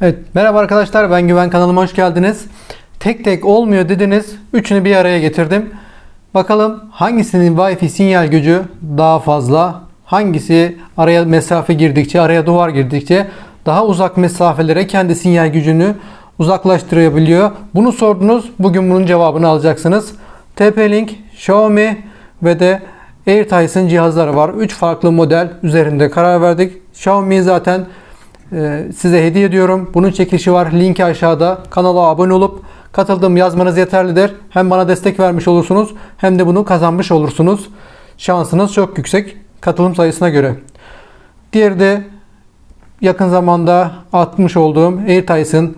Evet, merhaba arkadaşlar ben Güven kanalıma hoş geldiniz. Tek tek olmuyor dediniz. Üçünü bir araya getirdim. Bakalım hangisinin Wi-Fi sinyal gücü daha fazla? Hangisi araya mesafe girdikçe, araya duvar girdikçe daha uzak mesafelere kendi sinyal gücünü uzaklaştırabiliyor? Bunu sordunuz. Bugün bunun cevabını alacaksınız. TP-Link, Xiaomi ve de AirTice'ın cihazları var. 3 farklı model üzerinde karar verdik. Xiaomi zaten size hediye ediyorum. Bunun çekilişi var. Linki aşağıda. Kanala abone olup katıldığım yazmanız yeterlidir. Hem bana destek vermiş olursunuz hem de bunu kazanmış olursunuz. Şansınız çok yüksek katılım sayısına göre. Diğeri de yakın zamanda atmış olduğum AirTice'ın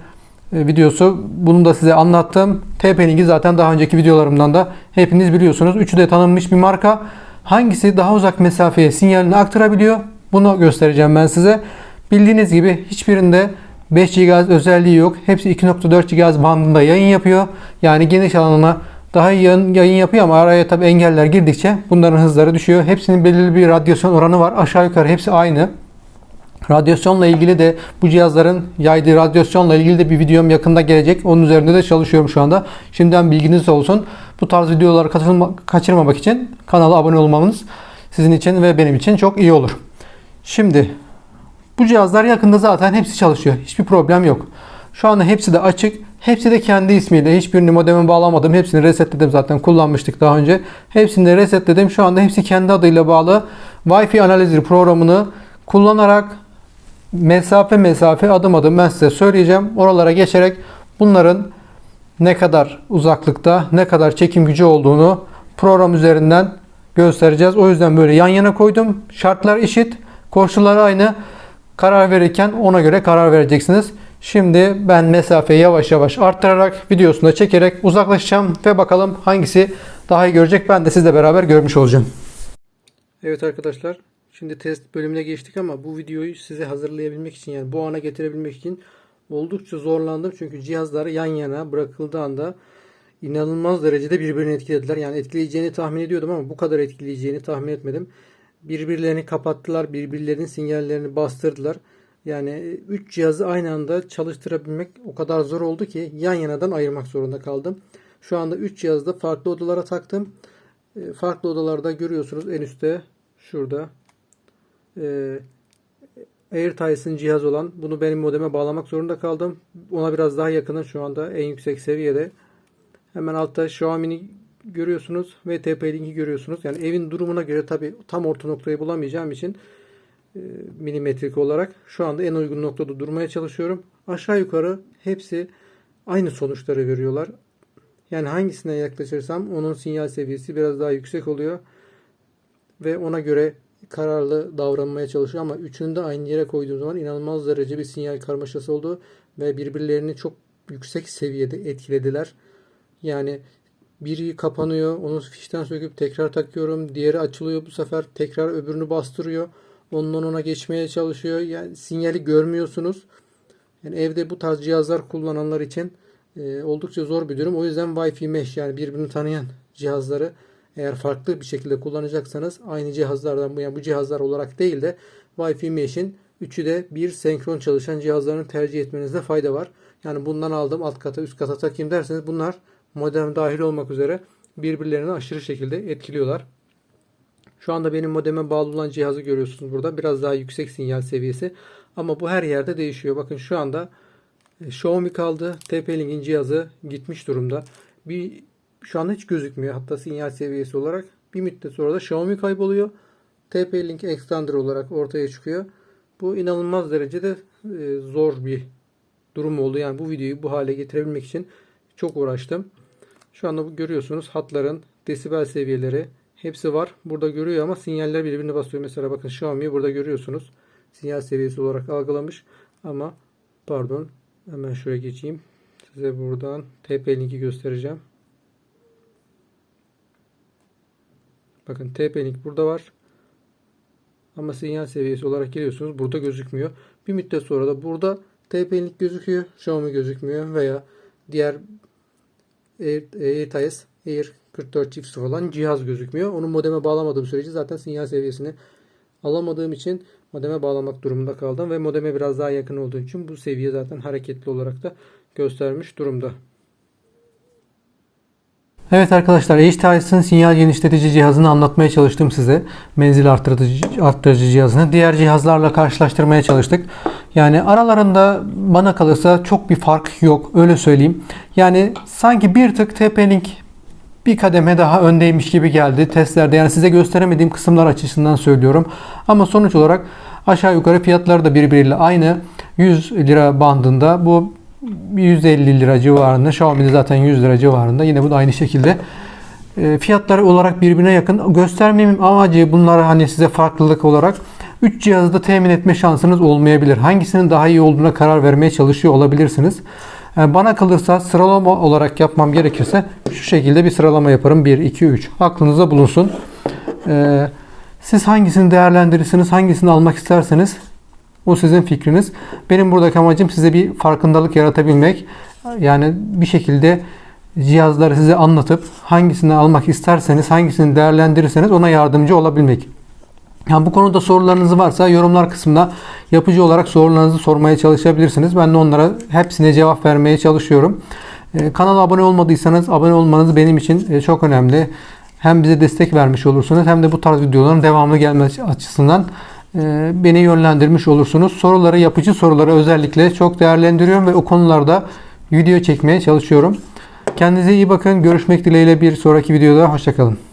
e, videosu. Bunu da size anlattım. TP-Link'i zaten daha önceki videolarımdan da hepiniz biliyorsunuz. Üçü de tanınmış bir marka. Hangisi daha uzak mesafeye sinyalini aktarabiliyor? Bunu göstereceğim ben size. Bildiğiniz gibi hiçbirinde 5 GHz özelliği yok. Hepsi 2.4 GHz bandında yayın yapıyor. Yani geniş alanına daha iyi yayın, yapıyor ama araya tabi engeller girdikçe bunların hızları düşüyor. Hepsinin belirli bir radyasyon oranı var. Aşağı yukarı hepsi aynı. Radyasyonla ilgili de bu cihazların yaydığı radyasyonla ilgili de bir videom yakında gelecek. Onun üzerinde de çalışıyorum şu anda. Şimdiden bilginiz olsun. Bu tarz videoları katılma, kaçırmamak için kanala abone olmanız sizin için ve benim için çok iyi olur. Şimdi bu cihazlar yakında zaten hepsi çalışıyor. Hiçbir problem yok. Şu anda hepsi de açık. Hepsi de kendi ismiyle. Hiçbirini modeme bağlamadım. Hepsini resetledim zaten. Kullanmıştık daha önce. Hepsini de resetledim. Şu anda hepsi kendi adıyla bağlı. Wi-Fi Analyzer programını kullanarak mesafe mesafe adım adım ben size söyleyeceğim. Oralara geçerek bunların ne kadar uzaklıkta, ne kadar çekim gücü olduğunu program üzerinden göstereceğiz. O yüzden böyle yan yana koydum. Şartlar eşit, koşulları aynı. Karar verirken ona göre karar vereceksiniz. Şimdi ben mesafeyi yavaş yavaş arttırarak videosunda çekerek uzaklaşacağım ve bakalım hangisi daha iyi görecek. Ben de sizle beraber görmüş olacağım. Evet arkadaşlar. Şimdi test bölümüne geçtik ama bu videoyu size hazırlayabilmek için yani bu ana getirebilmek için oldukça zorlandım. Çünkü cihazlar yan yana bırakıldığı anda inanılmaz derecede birbirini etkilediler. Yani etkileyeceğini tahmin ediyordum ama bu kadar etkileyeceğini tahmin etmedim. Birbirlerini kapattılar, birbirlerinin sinyallerini bastırdılar. Yani 3 cihazı aynı anda çalıştırabilmek o kadar zor oldu ki yan yanadan ayırmak zorunda kaldım. Şu anda 3 cihazı da farklı odalara taktım. E, Farklı odalarda görüyorsunuz en üstte şurada e, AirTice'ın cihaz olan bunu benim modeme bağlamak zorunda kaldım. Ona biraz daha yakının şu anda en yüksek seviyede. Hemen altta Xiaomi'ni görüyorsunuz ve TP-Link'i görüyorsunuz. Yani evin durumuna göre tabi tam orta noktayı bulamayacağım için e, milimetrik olarak şu anda en uygun noktada durmaya çalışıyorum. Aşağı yukarı hepsi aynı sonuçları veriyorlar. Yani hangisine yaklaşırsam onun sinyal seviyesi biraz daha yüksek oluyor. Ve ona göre kararlı davranmaya çalışıyor ama üçünü de aynı yere koyduğum zaman inanılmaz derece bir sinyal karmaşası oldu ve birbirlerini çok yüksek seviyede etkilediler. Yani biri kapanıyor, onu fişten söküp tekrar takıyorum. Diğeri açılıyor bu sefer tekrar öbürünü bastırıyor. Ondan ona geçmeye çalışıyor. Yani sinyali görmüyorsunuz. Yani evde bu tarz cihazlar kullananlar için e, oldukça zor bir durum. O yüzden Wi-Fi mesh yani birbirini tanıyan cihazları eğer farklı bir şekilde kullanacaksanız aynı cihazlardan bu yani bu cihazlar olarak değil de Wi-Fi mesh'in üçü de bir senkron çalışan cihazlarını tercih etmenizde fayda var. Yani bundan aldım alt kata üst kata takayım derseniz bunlar modem dahil olmak üzere birbirlerini aşırı şekilde etkiliyorlar. Şu anda benim modeme bağlı olan cihazı görüyorsunuz burada. Biraz daha yüksek sinyal seviyesi. Ama bu her yerde değişiyor. Bakın şu anda e, Xiaomi kaldı. TP-Link'in cihazı gitmiş durumda. Bir şu anda hiç gözükmüyor. Hatta sinyal seviyesi olarak. Bir müddet sonra da Xiaomi kayboluyor. TP-Link Extender olarak ortaya çıkıyor. Bu inanılmaz derecede e, zor bir durum oldu. Yani bu videoyu bu hale getirebilmek için çok uğraştım. Şu anda görüyorsunuz hatların desibel seviyeleri hepsi var. Burada görüyor ama sinyaller birbirine basıyor. Mesela bakın Xiaomi burada görüyorsunuz. Sinyal seviyesi olarak algılamış. Ama pardon hemen şuraya geçeyim. Size buradan TP-Link'i göstereceğim. Bakın TP-Link burada var. Ama sinyal seviyesi olarak geliyorsunuz. Burada gözükmüyor. Bir müddet sonra da burada TP-Link gözüküyor. Xiaomi gözükmüyor. Veya diğer Air, AirTice Air 44 çift olan cihaz gözükmüyor. Onu modeme bağlamadığım sürece zaten sinyal seviyesini alamadığım için modeme bağlamak durumunda kaldım ve modeme biraz daha yakın olduğu için bu seviye zaten hareketli olarak da göstermiş durumda. Evet arkadaşlar HTIS'ın sinyal genişletici cihazını anlatmaya çalıştım size. Menzil arttırıcı, arttırıcı cihazını. Diğer cihazlarla karşılaştırmaya çalıştık. Yani aralarında bana kalırsa çok bir fark yok. Öyle söyleyeyim. Yani sanki bir tık TP-Link bir kademe daha öndeymiş gibi geldi testlerde. Yani size gösteremediğim kısımlar açısından söylüyorum. Ama sonuç olarak aşağı yukarı fiyatları da birbiriyle aynı. 100 lira bandında. Bu 150 lira civarında. Xiaomi'de zaten 100 lira civarında. Yine bu da aynı şekilde. E, Fiyatları olarak birbirine yakın. Göstermemin amacı bunları hani size farklılık olarak 3 cihazı da temin etme şansınız olmayabilir. Hangisinin daha iyi olduğuna karar vermeye çalışıyor olabilirsiniz. E, Bana kalırsa sıralama olarak yapmam gerekirse şu şekilde bir sıralama yaparım. 1, 2, 3. Aklınızda bulunsun. E, Siz hangisini değerlendirirsiniz, hangisini almak isterseniz o sizin fikriniz. Benim buradaki amacım size bir farkındalık yaratabilmek. Yani bir şekilde cihazları size anlatıp hangisini almak isterseniz, hangisini değerlendirirseniz ona yardımcı olabilmek. Yani bu konuda sorularınız varsa yorumlar kısmına yapıcı olarak sorularınızı sormaya çalışabilirsiniz. Ben de onlara hepsine cevap vermeye çalışıyorum. Ee, kanala abone olmadıysanız abone olmanız benim için e, çok önemli. Hem bize destek vermiş olursunuz hem de bu tarz videoların devamlı gelmesi açısından beni yönlendirmiş olursunuz. Soruları, yapıcı soruları özellikle çok değerlendiriyorum ve o konularda video çekmeye çalışıyorum. Kendinize iyi bakın. Görüşmek dileğiyle bir sonraki videoda. Hoşçakalın.